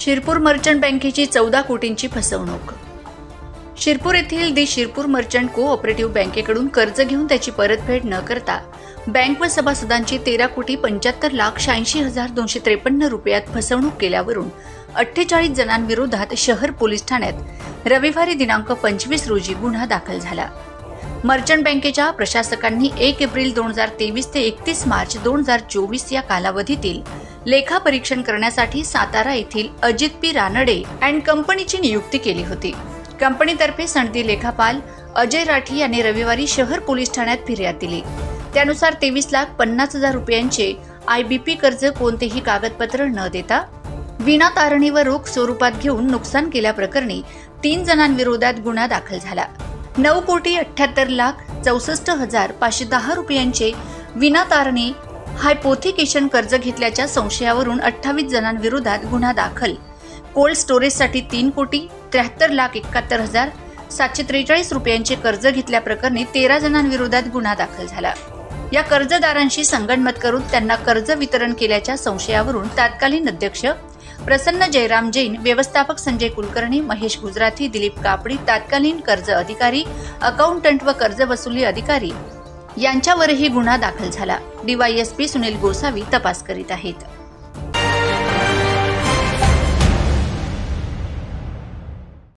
Shirpur merchant बँकेची चौदा कोटींची फसवणूक. शिरपूर येथील दी शिरपूर मर्चंट कोऑपरेटिव्ह बँकेकडून कर्ज घेऊन त्याची परतफेड न करता बँक व सभासदांची तेरा कोटी पंच्याहत्तर लाख शहाऐंशी हजार दोनशे त्रेपन्न रुपयात फसवणूक केल्यावरून अठ्ठेचाळीस जणांविरोधात शहर पोलीस ठाण्यात रविवारी दिनांक पंचवीस रोजी गुन्हा दाखल झाला. मर्चंट बँकेच्या प्रशासकांनी एक एप्रिल दोन हजार तेवीस ते एकतीस मार्च दोन हजार चोवीस या कालावधीतील लेखा परीक्षण करण्यासाठी सातारा येथील अजित पी रानडे अँड कंपनीची नियुक्ती केली होती. कंपनीतर्फे सनदी लेखापाल अजय राठी यांनी रविवारी शहर पोलीस ठाण्यात फिर्याद दिली. त्यानुसार तेवीस लाख पन्नास हजार रुपयांचे आय बी पी कर्ज कोणतेही कागदपत्र न देता विना तारणी व रोख स्वरूपात घेऊन नुकसान केल्याप्रकरणी तीन जणांविरोधात गुन्हा दाखल झाला. नऊ कोटी अठ्याहत्तर लाख चौसष्ट हजार पाचशे दहा रुपयांचे विनातारणे हायपोथिकेशन कर्ज घेतल्याच्या संशयावरून अठ्ठावीस जणांविरोधात गुन्हा दाखल. कोल्ड स्टोरेजसाठी तीन कोटी त्र्याहत्तर लाख एकाहत्तर हजार सातशे त्रेचाळीस रुपयांचे कर्ज घेतल्याप्रकरणी तेरा जणांविरोधात गुन्हा दाखल झाला. या कर्जदारांशी संगणमत करून त्यांना कर्ज वितरण केल्याच्या संशयावरून तात्कालीन अध्यक्ष प्रसन्न जयराम जैन व्यवस्थापक संजय कुलकर्णी महेश गुजराती दिलीप कापडी तत्कालीन कर्ज अधिकारी अकाउंटंट व कर्ज वसुली अधिकारी यांच्यावरही गुन्हा दाखल झाला. डीवायएसपी सुनील गोसावी तपास करीत आहेत.